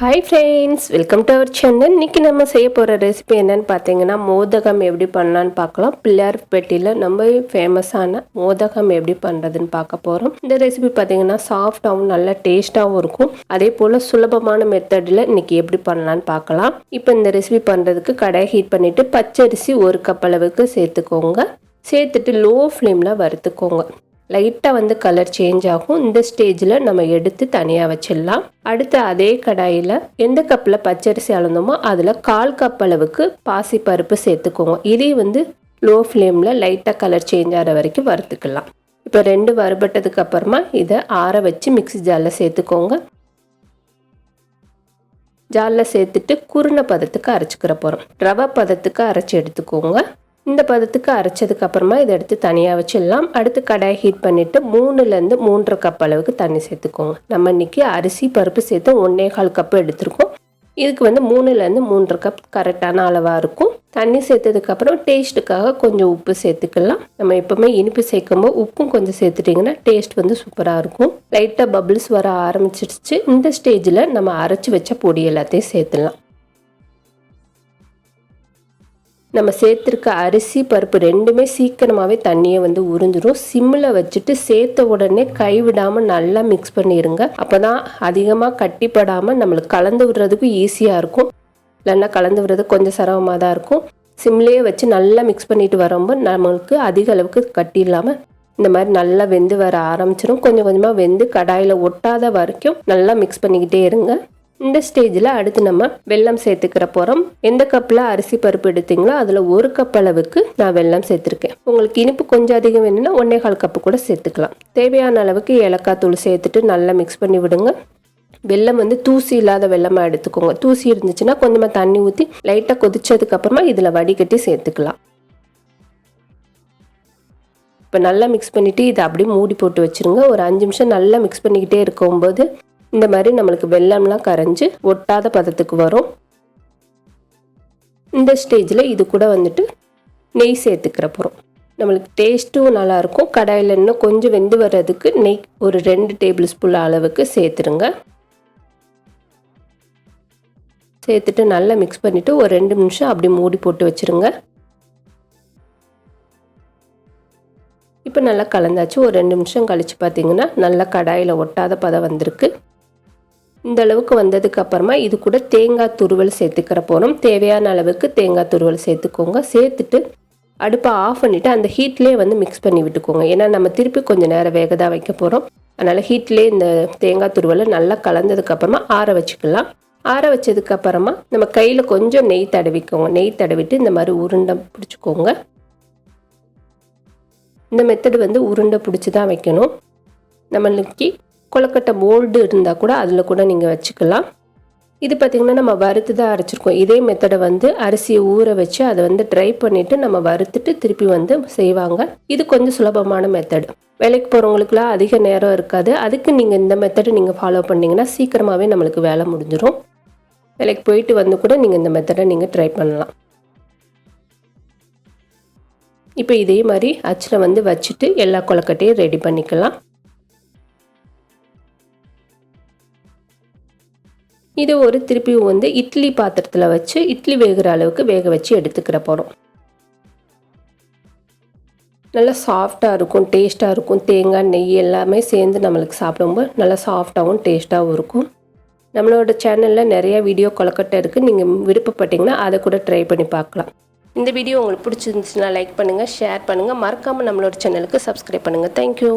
Hi friends welcome to our channel இன்றைக்கி நம்ம செய்ய போகிற ரெசிபி என்னன்னு பார்த்தீங்கன்னா மோதகம் எப்படி பண்ணலான்னு பார்க்கலாம். பிள்ளையார் பெட்டியில் நம்ம ஃபேமஸான மோதகம் எப்படி பண்ணுறதுன்னு பார்க்க போகிறோம் இந்த ரெசிபி பார்த்தீங்கன்னா சாஃப்டாகவும் நல்லா டேஸ்ட்டாகவும் இருக்கும். அதே போல் சுலபமான மெத்தடில் இன்றைக்கி எப்படி பண்ணலான்னு பார்க்கலாம். இப்போ இந்த ரெசிபி பண்ணுறதுக்கு கடாயை ஹீட் பண்ணிவிட்டு பச்சரிசி ஒரு கப் அளவுக்கு சேர்த்துக்கோங்க. சேர்த்துட்டு லோ ஃப்ளேமில் வறுத்துக்கோங்க. லைட்டாக வந்து கலர் சேஞ்ச் ஆகும். இந்த ஸ்டேஜில் நம்ம எடுத்து தனியாக வச்சிடலாம். அடுத்து அதே கடாயில் எந்த கப்பில் பச்சரிசி அளந்தோமோ அதில் கால் கப் அளவுக்கு பாசி பருப்பு சேர்த்துக்கோங்க. இதே வந்து லோ ஃப்ளேமில் லைட்டாக கலர் சேஞ்ச் ஆகிற வரைக்கும் வறுத்துக்கலாம். இப்போ ரெண்டு வறுபட்டதுக்கு அப்புறமா இதை ஆற வச்சு மிக்சி ஜாரில் சேர்த்துக்கோங்க. ஜாலில் சேர்த்துட்டு குருணை பதத்துக்கு அரைச்சிக்கிற போகிறோம் ரவை பதத்துக்கு அரைச்சி எடுத்துக்கோங்க. இந்த பதத்துக்கு அரைச்சதுக்கு அப்புறமா இதை எடுத்து தனியாக வச்சிடலாம். அடுத்து கடாய் ஹீட் பண்ணிவிட்டு மூணுலேருந்து மூன்றரை கப் அளவுக்கு தண்ணி சேர்த்துக்கோங்க. நம்ம இன்றைக்கி அரிசி பருப்பு சேர்த்து ஒன்றே கால் கப்பு எடுத்திருக்கோம். இதுக்கு வந்து மூணுலேருந்து மூன்றரை கப் கரெக்டான அளவாக இருக்கும். தண்ணி சேர்த்ததுக்கப்புறம் டேஸ்ட்டுக்காக கொஞ்சம் உப்பு சேர்த்துக்கலாம். நம்ம எப்போவுமே இனிப்பு சேர்க்கும்போது உப்பும் கொஞ்சம் சேர்த்துட்டிங்கன்னா டேஸ்ட் வந்து சூப்பராக இருக்கும். லைட்டாக பபிள்ஸ் வர ஆரம்பிச்சிருச்சு. இந்த ஸ்டேஜில் நம்ம அரைச்சி வச்ச பொடி எல்லாத்தையும் சேர்த்துலாம் நம்ம சேர்த்துருக்க அரிசி பருப்பு ரெண்டுமே சீக்கிரமாகவே தண்ணியை வந்து உறிஞ்சிரும். சிம்மில் வச்சுட்டு சேர்த்த உடனே கைவிடாமல் நல்லா மிக்ஸ் பண்ணிடுங்க அப்போ தான் அதிகமாக கட்டிப்படாமல் நம்மளுக்கு கலந்து விடுறதுக்கும் ஈஸியாக இருக்கும். இல்லைன்னா கலந்து விடுறது கொஞ்சம் சிரமமாக தான் இருக்கும். சிம்லேயே வச்சு நல்லா மிக்ஸ் பண்ணிட்டு வரும்போது நம்மளுக்கு அதிக அளவுக்கு கட்டி இல்லாமல் இந்த மாதிரி நல்லா வெந்து வர ஆரம்பிச்சிடும் கொஞ்சம் கொஞ்சமாக வெந்து கடாயில் ஒட்டாத வரைக்கும் நல்லா மிக்ஸ் பண்ணிக்கிட்டே இருங்க. இந்த ஸ்டேஜில் அடுத்து நம்ம வெல்லம் சேர்த்துக்கிற போகிறோம் எந்த கப்பில் அரிசி பருப்பு எடுத்தீங்களோ அதில் ஒரு கப் அளவுக்கு நான் வெல்லம் சேர்த்துருக்கேன். உங்களுக்கு இனிப்பு கொஞ்சம் அதிகம் வேணும்னா ஒன்றே கால் கப்பு கூட சேர்த்துக்கலாம். தேவையான அளவுக்கு ஏலக்காய் தூள் சேர்த்துட்டு நல்லா மிக்ஸ் பண்ணி விடுங்க. வெள்ளம் வந்து தூசி இல்லாத வெள்ளமாக எடுத்துக்கோங்க. தூசி இருந்துச்சுன்னா கொஞ்சமாக தண்ணி ஊற்றி லைட்டாக கொதிச்சதுக்கப்புறமா இதில் வடிகட்டி சேர்த்துக்கலாம். இப்போ நல்லா மிக்ஸ் பண்ணிவிட்டு இதை அப்படியே மூடி போட்டு வச்சுருங்க. ஒரு அஞ்சு நிமிஷம் நல்லா மிக்ஸ் பண்ணிக்கிட்டே இருக்கும்போது இந்த மாதிரி நம்மளுக்கு வெள்ளம்லாம் கரைஞ்சி ஒட்டாத பதத்துக்கு வரும். இந்த ஸ்டேஜில் இது கூட வந்துட்டு நெய் சேர்த்துக்கிற போகிறோம் நம்மளுக்கு டேஸ்ட்டும் நல்லாயிருக்கும். கடாயில் இன்னும் கொஞ்சம் வெந்து வர்றதுக்கு நெய் ஒரு ரெண்டு டேபிள் ஸ்பூன் அளவுக்கு சேர்த்துருங்க. சேர்த்துட்டு நல்லா மிக்ஸ் பண்ணிவிட்டு ஒரு ரெண்டு நிமிஷம் அப்படி மூடி போட்டு வச்சுருங்க. இப்போ நல்லா கலந்தாச்சு. ஒரு ரெண்டு நிமிஷம் கழித்து பார்த்தீங்கன்னா நல்லா கடாயில் ஒட்டாத பதம் வந்திருக்கு. இந்த அளவுக்கு வந்ததுக்கு அப்புறமா இது கூட தேங்காய் துருவல் சேர்த்துக்கிற போகிறோம் தேவையான அளவுக்கு தேங்காய் துருவல் சேர்த்துக்கோங்க. சேர்த்துட்டு அடுப்பை ஆஃப் பண்ணிவிட்டு அந்த ஹீட்லேயே வந்து மிக்ஸ் பண்ணி விட்டுக்கோங்க. ஏன்னா நம்ம திருப்பி கொஞ்சம் நேரம் வேக தான் வைக்க போகிறோம் அதனால் ஹீட்லேயே இந்த தேங்காய் துருவலை நல்லா கலந்ததுக்கப்புறமா ஆற வச்சுக்கலாம். ஆற வச்சதுக்கப்புறமா நம்ம கையில் கொஞ்சம் நெய் தடவிக்கோங்க. நெய் தடவிட்டு இந்த மாதிரி உருண்டை பிடிச்சிக்கோங்க. இந்த மெத்தடு வந்து உருண்டை பிடிச்சி தான் வைக்கணும். நம்மளுக்கு கொலக்கட்டை மோல்டு இருந்தால் கூட அதில் கூட நீங்கள் வச்சுக்கலாம். இது பார்த்திங்கன்னா நம்ம வறுத்து தான் அரைச்சிருக்கோம். இதே மெத்தடை வந்து அரிசியை ஊற வச்சு அதை வந்து ட்ரை பண்ணிவிட்டு நம்ம வறுத்துட்டு திருப்பி வந்து செய்வாங்க. இது கொஞ்சம் சுலபமான மெத்தடு வேலைக்கு போகிறவங்களுக்குலாம் அதிக நேரம் இருக்காது. அதுக்கு நீங்கள் இந்த மெத்தடை நீங்கள் ஃபாலோ பண்ணிங்கன்னா சீக்கிரமாகவே நம்மளுக்கு வேலை முடிஞ்சிடும் வேலைக்கு போயிட்டு வந்து கூட நீங்கள் இந்த மெத்தடை நீங்கள் ட்ரை பண்ணலாம். இப்போ இதே மாதிரி அச்சில் வந்து வச்சுட்டு எல்லா கொலக்கட்டையும் ரெடி பண்ணிக்கலாம். இது ஒரு திருப்பியும் வந்து இட்லி பாத்திரத்தில் வச்சு இட்லி வேகிற அளவுக்கு வேக வச்சு எடுத்துக்கிற போகிறோம் நல்லா சாஃப்டாக இருக்கும் டேஸ்ட்டாக இருக்கும். தேங்காய் நெய் எல்லாமே சேர்ந்து நம்மளுக்கு சாப்பிடும்போது நல்லா சாஃப்டாகவும் டேஸ்ட்டாகவும் இருக்கும். நம்மளோட சேனலில் நிறையா வீடியோ கொலக்கட்டை இருக்குது நீங்கள் விருப்பப்பட்டீங்கன்னா அதை கூட ட்ரை பண்ணி பார்க்கலாம். இந்த வீடியோ உங்களுக்கு பிடிச்சிருந்துச்சுன்னா லைக் பண்ணுங்கள் ஷேர் பண்ணுங்கள் மறக்காமல் நம்மளோட சேனலுக்கு சப்ஸ்கிரைப் பண்ணுங்கள் தேங்க்யூ